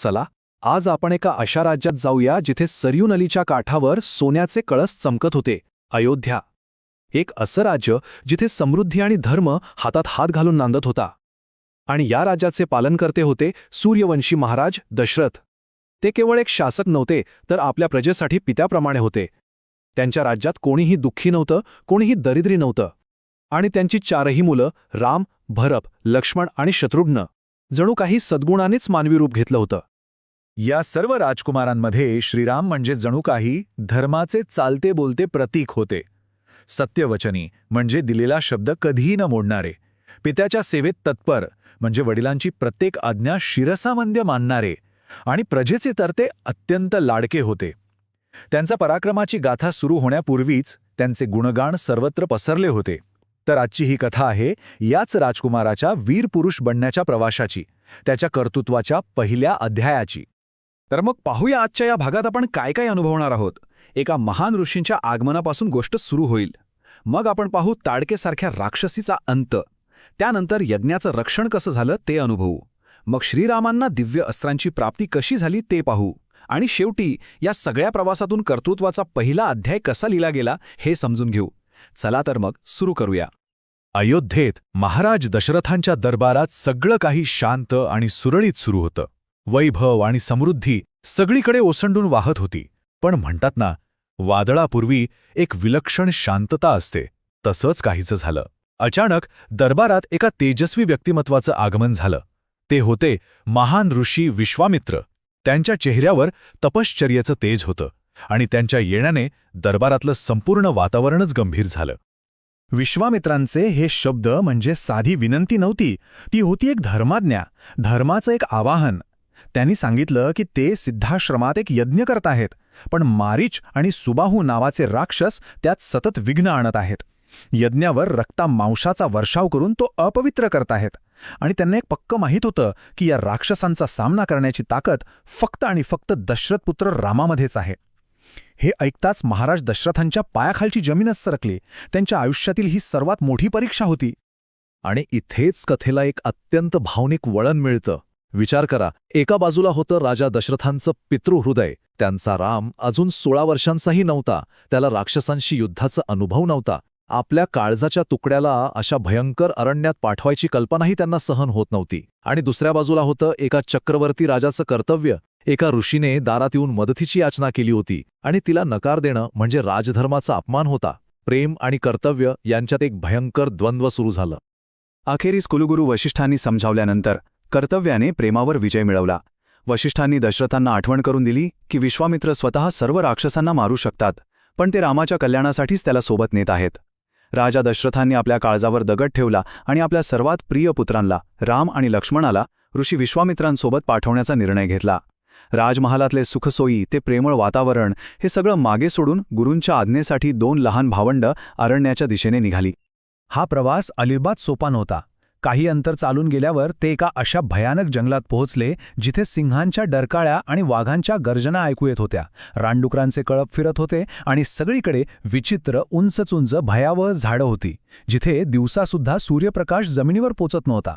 चला आज आपण एका अशा राज्यात जाऊया जिथे सरयू नलीच्या काठावर सोन्याचे कळस चमकत होते. अयोध्या. एक असं राज्य जिथे समृद्धी आणि धर्म हातात हात घालून नांदत होता. आणि या राज्याचे पालनकर्ते होते सूर्यवंशी महाराज दशरथ. ते केवळ एक शासक नव्हते तर आपल्या प्रजेसाठी पित्याप्रमाणे होते. त्यांच्या राज्यात कोणीही दुःखी नव्हतं कोणीही दरिद्री नव्हतं. आणि त्यांची चारही मुलं राम भरप लक्ष्मण आणि शत्रुघ्न जणू काही सद्गुणानेच मानवी रूप घेतलं होतं. या सर्व राजकुमारांमध्ये श्रीराम म्हणजे जणू काही धर्माचे चालते बोलते प्रतीक होते. सत्यवचनी म्हणजे दिलेला शब्द कधीही न मोडणारे. पित्याच्या सेवेत तत्पर म्हणजे वडिलांची प्रत्येक आज्ञा शिरसामंद्य मानणारे आणि प्रजेचे तर ते अत्यंत लाडके होते. त्यांचा पराक्रमाची गाथा सुरू होण्यापूर्वीच त्यांचे गुणगाण सर्वत्र पसरले होते. तर आजची ही कथा आहे याच राजकुमाराच्या वीरपुरुष बनण्याच्या प्रवाशाची त्याच्या कर्तृत्वाच्या पहिल्या अध्यायाची. तर मग पाहूया आजच्या या भागात आपण काय काय अनुभवणार आहोत. एका महान ऋषींच्या आगमनापासून गोष्ट सुरू होईल. मग आपण पाहू ताडकेसारख्या राक्षसीचा अंत. त्यानंतर यज्ञाचं रक्षण कसं झालं ते अनुभवू. मग श्रीरामांना दिव्य अस्त्रांची प्राप्ती कशी झाली ते पाहू. आणि शेवटी या सगळ्या प्रवासातून कर्तृत्वाचा पहिला अध्याय कसा लिहिला गेला हे समजून घेऊ. चला तर मग सुरू करूया. अयोध्येत महाराज दशरथांच्या दरबारात सगळं काही शांत आणि सुरळीत सुरू होतं. वैभव आणि समृद्धी सगळीकडे ओसंडून वाहत होती. पण म्हणतात ना वादळापूर्वी एक विलक्षण शांतता असते. तसंच काहीचं झालं. अचानक दरबारात एका तेजस्वी व्यक्तिमत्वाचं आगमन झालं. ते होते महान ऋषी विश्वामित्र. त्यांच्या चेहऱ्यावर तपश्चर्याचं तेज होतं आणि त्यांच्या येण्याने दरबारातलं संपूर्ण वातावरणच गंभीर झालं. विश्वामित्रांचे हे शब्द म्हणजे साधी विनंती नव्हती. ती होती एक धर्माज्ञा. धर्माचं एक आवाहन. त्यांनी सांगितलं की ते सिद्धाश्रमात एक यज्ञ करत आहेत पण मारिच आणि सुबाहू नावाचे राक्षस त्यात सतत विघ्न आणत आहेत. यज्ञावर रक्ता मांसाचा वर्षाव करून तो अपवित्र करत आहेत. आणि त्यांना एक पक्क माहीत होतं की या राक्षसांचा सामना करण्याची ताकद फक्त आणि फक्त दशरथपुत्र रामामध्येच आहे. हे ऐकताच महाराज दशरथांच्या पायाखालची जमीनच सरकली. त्यांच्या आयुष्यातील ही सर्वात मोठी परीक्षा होती. आणि इथेच कथेला एक अत्यंत भावनिक वळण मिळतं. विचार करा एका बाजूला होतं राजा दशरथांचं पितृहृदय. त्यांचा राम अजून सोळा वर्षांचाही नव्हता. त्याला राक्षसांशी युद्धाचा अनुभव नव्हता. आपल्या काळजाच्या तुकड्याला अशा भयंकर अरण्यात पाठवायची कल्पनाही त्यांना सहन होत नव्हती. आणि दुसऱ्या बाजूला होतं एका चक्रवर्ती राजाचं कर्तव्य. एका ऋषीने दारात येऊन मदतीची याचना केली होती. आणि तिला नकार देणं म्हणजे राजधर्माचा अपमान होता. प्रेम आणि कर्तव्य यांच्यात एक भयंकर द्वंद्व सुरू झालं. अखेरीस कुलगुरू वशिष्ठांनी समजावल्यानंतर कर्तव्याने प्रेमावर विजय मिळवला. वशिष्ठांनी दशरथांना आठवण करून दिली की विश्वामित्र स्वतः सर्व राक्षसांना मारू शकतात पण ते रामाच्या कल्याणासाठीच त्याला सोबत नेत आहेत. राजा दशरथांनी आपल्या काळजावर दगड ठेवला आणि आपल्या सर्वात प्रिय पुत्रांना राम आणि लक्ष्मणाला ऋषी विश्वामित्रांसोबत पाठवण्याचा निर्णय घेतला. राजमहालातले सुखसोयी ते प्रेमळ वातावरण हे सगळं मागे सोडून गुरूंच्या आज्ञेसाठी दोन लहान भावंड अरण्याच्या दिशेने निघाली. हा प्रवास अलिबात सोपा नव्हता काही अंतर चालून गेल्यावर ते एका अशा भयानक जंगलात पोहोचले जिथे सिंहांच्या डरकाळ्या आणि वाघांच्या गर्जना ऐकू येत होत्या. रानडुकरांचे कळप फिरत होते आणि सगळीकडे विचित्र उंच भयावह झाडं होती जिथे दिवसासुद्धा सूर्यप्रकाश जमिनीवर पोचत नव्हता.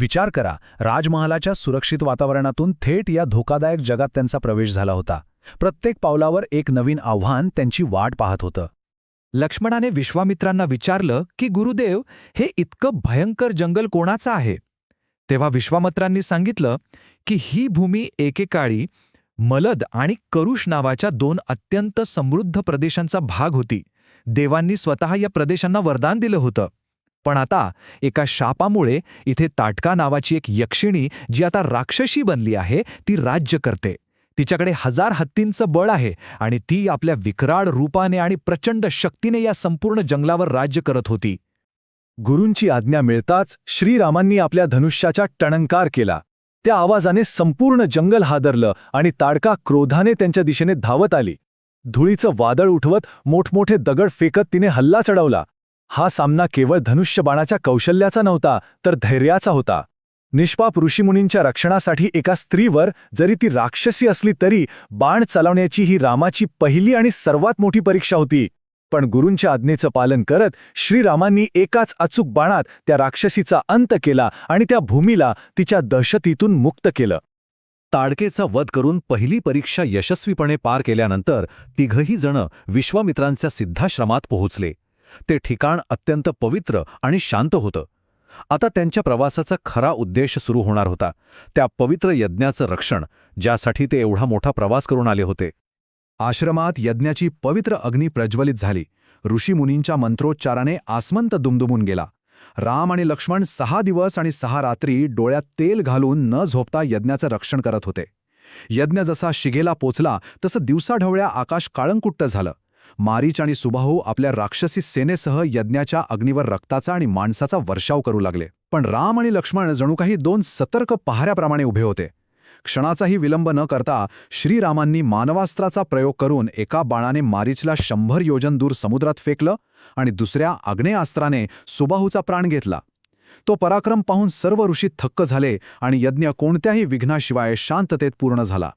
विचार करा राजमहालाच्या सुरक्षित वातावरणातून थेट या धोकादायक जगात त्यांचा प्रवेश झाला होता. प्रत्येक पावलावर एक नवीन आव्हान त्यांची वाट पाहत होतं. लक्ष्मणाने विश्वामित्रांना विचारलं की गुरुदेव हे इतकं भयंकर जंगल कोणाचं आहे? तेव्हा विश्वामित्रांनी सांगितलं की ही भूमी एकेकाळी मलद आणि करुष नावाच्या दोन अत्यंत समृद्ध प्रदेशांचा भाग होती. देवांनी स्वतः या प्रदेशांना वरदान दिलं होतं. पण आता एका शापामुळे इथे ताटका नावाची एक यक्षिणी जी आता राक्षसी बनली आहे ती राज्य करते. तिच्याकडे हजार हत्तींचं बळ आहे आणि ती आपल्या विकराळ रूपाने आणि प्रचंड शक्तीने या संपूर्ण जंगलावर राज्य करत होती. गुरूंची आज्ञा मिळताच श्रीरामांनी आपल्या धनुष्याचा टणंकार केला. त्या आवाजाने संपूर्ण जंगल हादरलं आणि ताडका क्रोधाने त्यांच्या दिशेने धावत आली. धुळीचं वादळ उठवत मोठमोठे दगड फेकत तिने हल्ला चढवला. हा सामना केवळ धनुष्यबाणाच्या कौशल्याचा नव्हता तर धैर्याचा होता. निष्पाप ऋषीमुनींच्या रक्षणासाठी एका स्त्रीवर जरी ती राक्षसी असली तरी बाण चालवण्याची ही रामाची पहिली आणि सर्वात मोठी परीक्षा होती. पण गुरूंच्या आज्ञेचं पालन करत श्रीरामांनी एकाच अचूक बाणात त्या राक्षसीचा अंत केला आणि त्या भूमीला तिच्या दहशतीतून मुक्त केलं. ताडकेचा वध करून पहिली परीक्षा यशस्वीपणे पार केल्यानंतर तिघही जण विश्वामित्रांच्या सिद्धाश्रमात पोहोचले. ते ठिकाण अत्यंत पवित्र आणि शांत होतं. आता त्यांच्या प्रवासाचा खरा उद्देश सुरू होणार होता. त्या पवित्र यज्ञाचं रक्षण ज्यासाठी ते एवढा मोठा प्रवास करून आले होते. आश्रमात यज्ञाची पवित्र अग्नी प्रज्वलित झाली. ऋषीमुनींच्या मंत्रोच्चाराने आसमंत दुमदुमून गेला. राम आणि लक्ष्मण सहा दिवस आणि सहा रात्री डोळ्यात तेल घालून न झोपता यज्ञाचं रक्षण करत होते. यज्ञ जसा शिगेला पोचला तसं दिवसाढवळ्या आकाश काळंकुट्ट झालं. मारीच आणि सुबाहू आपल्या राक्षसी सेनेसह यज्ञाच्या अग्नीवर रक्ताचा आणि माणसाचा वर्षाव करू लागले. पण राम आणि लक्ष्मण जणू काही दोन सतर्क पहाऱ्याप्रमाणे उभे होते. क्षणाचाही विलंब न करता श्रीरामांनी मानवास्त्राचा प्रयोग करून एका बाणाने मारीचला शंभर योजन दूर समुद्रात फेकलं आणि दुसऱ्या आग्नेयास्त्राने सुबाहूचा प्राण घेतला. तो पराक्रम पाहून सर्व ऋषी थक्क झाले आणि यज्ञ कोणत्याही विघ्नाशिवाय शांततेत पूर्ण झाला.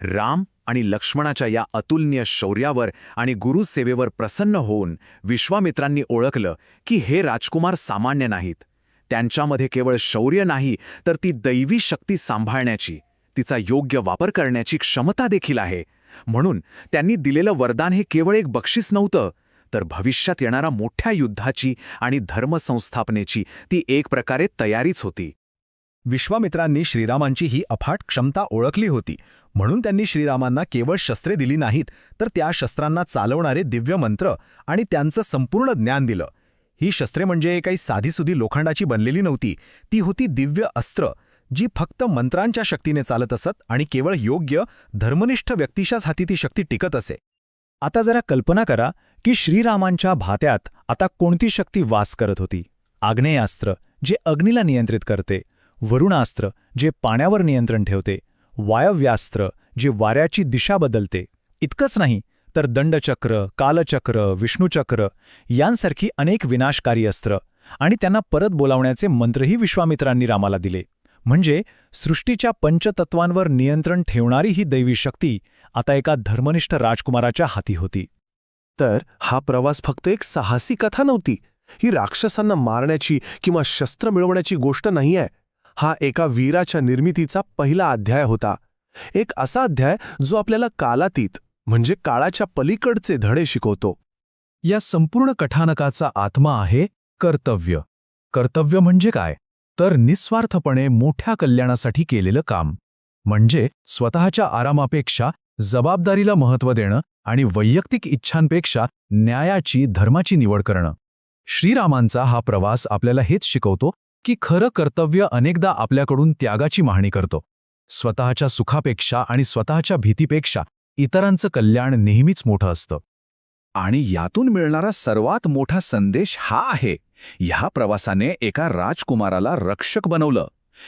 राम आणि लक्ष्मणाच्या या अतुलनीय शौर्यावर आणि गुरुसेवेवर प्रसन्न होऊन विश्वामित्रांनी ओळखलं की हे राजकुमार सामान्य नाहीत. त्यांच्यामध्ये केवळ शौर्य नाही तर ती दैवी शक्ती सांभाळण्याची तिचा योग्य वापर करण्याची क्षमता देखील आहे. म्हणून त्यांनी दिलेलं वरदान हे केवळ एक बक्षीस नव्हतं तर भविष्यात येणाऱ्या मोठ्या युद्धाची आणि धर्मसंस्थापनेची ती एक प्रकारे तयारीच होती. विश्वामित्रांनी श्रीरामांची ही अफाट क्षमता ओळखली होती. म्हणून त्यांनी श्रीरामांना केवळ शस्त्रे दिली नाहीत तर त्या शस्त्रांना चालवणारे दिव्य मंत्र आणि त्यांचं संपूर्ण ज्ञान दिलं. ही शस्त्रे म्हणजे काही साधीसुधी लोखंडाची बनलेली नव्हती ती होती दिव्य अस्त्र जी फक्त मंत्रांच्या शक्तीने चालत असत आणि केवळ योग्य धर्मनिष्ठ व्यक्तीच्याच हाती ती शक्ती टिकत असे. आता जरा कल्पना करा की श्रीरामांच्या भात्यात आता कोणती शक्ती वास करत होती? आग्नेयास्त्र जे अग्नीला नियंत्रित करते. वरुणास्त्र जे पाण्यावर नियंत्रण ठेवते वायव्यास्त्र जे वाऱ्याची दिशा बदलते. इतकंच नाही तर दंडचक्र कालचक्र विष्णुचक्र यांसारखी अनेक विनाशकारी अस्त्र आणि त्यांना परत बोलावण्याचे मंत्रही विश्वामित्रांनी रामाला दिले. म्हणजे सृष्टीच्या पंचतत्वांवर नियंत्रण ठेवणारी ही दैवी शक्ती आता एका धर्मनिष्ठ राजकुमाराच्या हाती होती. तर हा प्रवास फक्त एक साहसी कथा नव्हती. ही राक्षसांना मारण्याची किंवा शस्त्र मिळवण्याची गोष्ट नाही आहे हा एका वीराच्या निर्मितीचा पहिला अध्याय होता. एक असा अध्याय जो आपल्याला कालातीत म्हणजे काळाच्या पलीकडचे धडे शिकवतो. या संपूर्ण कथानकाचा आत्मा आहे कर्तव्य. कर्तव्य म्हणजे काय? तर निस्वार्थपणे मोठ्या कल्याणासाठी केलेलं काम. म्हणजे स्वतःच्या आरामापेक्षा जबाबदारीला महत्त्व देणं आणि वैयक्तिक इच्छांपेक्षा न्यायाची धर्माची निवड करणं. श्रीरामांचा हा प्रवास आपल्याला हेच शिकवतो की खरं कर्तव्य अनेकदा आपल्याकडून त्यागाची मागणी करतो. स्वतःच्या सुखापेक्षा आणि स्वतःच्या भीतीपेक्षा इतरांचं कल्याण नेहमीच मोठं असतं. आणि यातून मिळणारा सर्वात मोठा संदेश हा आहे ह्या प्रवासाने एका राजकुमाराला रक्षक बनवलं.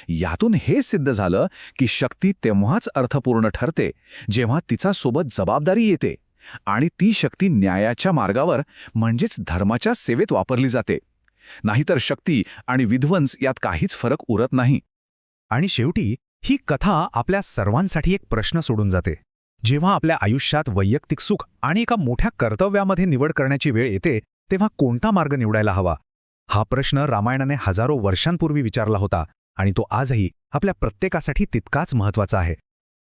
यातून हे सिद्ध झालं की शक्ती तेव्हाच अर्थपूर्ण ठरते जेव्हा तिचा सोबत जबाबदारी येते. आणि ती शक्ती न्यायाच्या मार्गावर म्हणजेच धर्माच्या सेवेत वापरली जाते. नाहीतर शक्ती आणि विध्वंस यात काहीच फरक उरत नाही. आणि शेवटी ही कथा आपल्या सर्वांसाठी एक प्रश्न सोडून जाते. जेव्हा आपल्या आयुष्यात वैयक्तिक सुख आणि एका मोठ्या कर्तव्यामध्ये निवड करण्याची वेळ येते तेव्हा कोणता मार्ग निवडायला हवा? हा प्रश्न रामायणाने हजारो वर्षांपूर्वी विचारला होता आणि तो आजही आपल्या प्रत्येकासाठी तितकाच महत्त्वाचा आहे.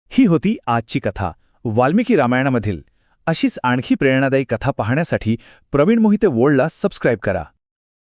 ही होती आजची कथा वाल्मिकी रामायणामधील. अशीच आणखी प्रेरणादायी कथा पाहण्यासाठी प्रवीण मोहिते वोल्डला सबस्क्राईब करा.